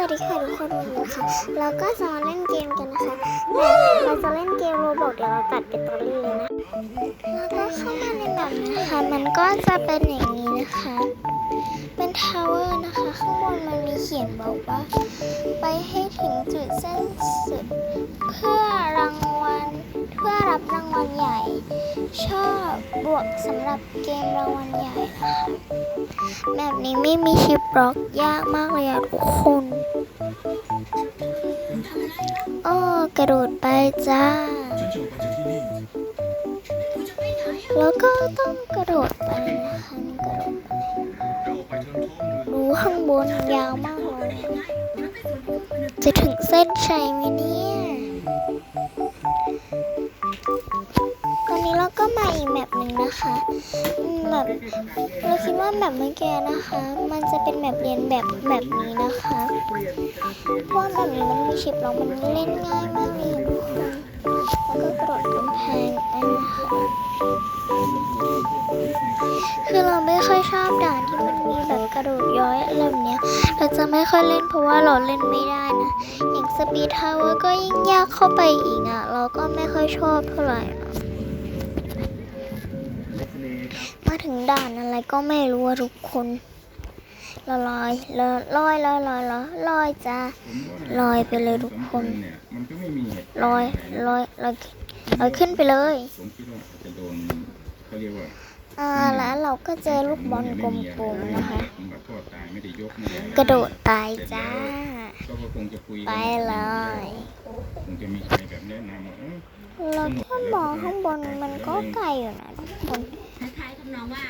วัสดีค่ะทุกคนวันนี้ค่ะเราก็จะมาเล่นเกมกันนะคะแต่เราจะเล่นเกมโรบอกเดี๋ยวเราตัดเป็นตอรี่เลยนะแล้วก็เข้ามาในแบบนี้นะคะมันก็จะเป็นอย่างนี้นะคะ เป็นทาวเวอร์นะคะ ข้างบนมันมีเขียนบอกว่า ไปให้ถึงจุดสิ้นสุด บบวกสำหรับเกมรางวัลใหญ่นะคะแบบนี้ไม่มีชิปบล็อกยากมากเลยอะทุกคนโอ้กระโดดไปจ้า แล้วก็ต้องกระโดดไปนะคะกระโดดไปดูข้างบนยาวมากเลยจะถึงเส้นชัยไหมเนี่ย นะคะแบบเราคิดว่าแบบเมื่อกี้นะคะ มันจะเป็นแบบเรียนแบบแบบนี้นะคะเพราะว่าแบบนี้มันมีชิปล็อกมันเล่นง่ายมากเลยทุกคนแล้วก็กระโดดกำแพงไปนะคะคือเราไม่ค่อยชอบด่านที่มันมีแบบกระโดดย้อยอะไรแบบเนี้ย เราจะไม่ค่อยเล่นเพราะว่าเราเล่นไม่ได้นะ อย่างสปีดทาวเวอร์ก็ยิ่งยากเข้าไปอีกอะ่ะ เราก็ไม่ค่อยชอบเท่าไหร่นะ มาถึงด่านอะไรก็ไม่รู้ทุกคนลอยลอยลอยลอยลอยลอยลอยจ้าลอยไปเลยทุกคนลอยลอยลอยลอยขึ้นไปเลยอ่าแล้วเราก็เจอลูกบอลกลมๆนะคะ กระโดดตายจ้า ไปเลยเราก็มองข้างบน ก็ไกลอยู่นะทุกคนท้ายๆทำนองว่า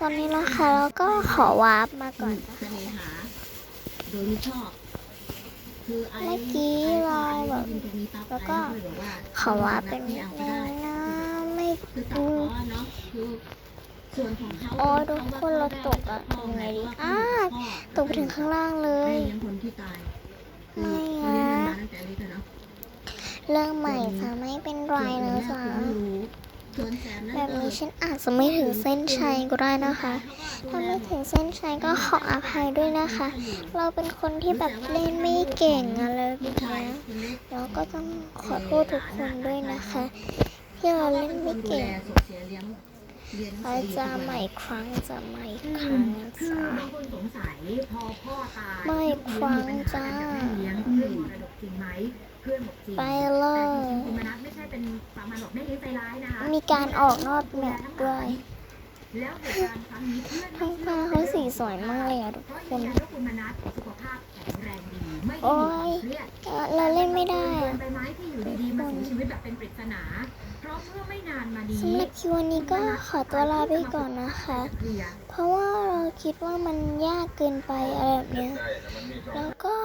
ตอนนี้นะคะแล้วก็ขอวาร์ปมาก่อนนะคะโดยไม่ชอบเมื่อกี้เราแบบแล้วก็ขอวาร์ปเป็นนิดนึงนไม่ดูโอ้ทุกคนเราตกอะยังไงดีอ้าตกถึงข้างล่างเลยไม่อะ เนาะเรื่องใหม่จะไม่เป็นไรนะจ๊ะส่วนแสนนั้นแบบนี้ฉันอาจจะไม่ถึงเส้นชัยก็ได้นะคะ ถ้าไม่ถึงเส้นชัยก็ขออภัยด้วยนะคะ เราเป็นคนที่แบบเล่นไม่เก่งอะไรแบบเนี้ยแล้วก็ต้องขอโทษทุกคนด้วยนะคะ ที่เราเล่นไม่เก่งส่ง เขาจะใหม่ครั้งจะใหม่ครั้งจ้าไม่ครั้งจ้าไปเลยมีการออกนอกแมบด้วยท้องฟ้าเขาสีสวยมากเลยอะทุกคนโอ้ยเราเล่นไม่ได้อะทุกคน ริศนาเพราะเมื่อไม่นานมานี้สำหรับคิววันนี้ก็ขอตัวลาไปก่อนนะคะเคลียร์เพราะว่าเราคิดว่ามันยากเกินไปอะไรแบบเนี้ยแล้วก็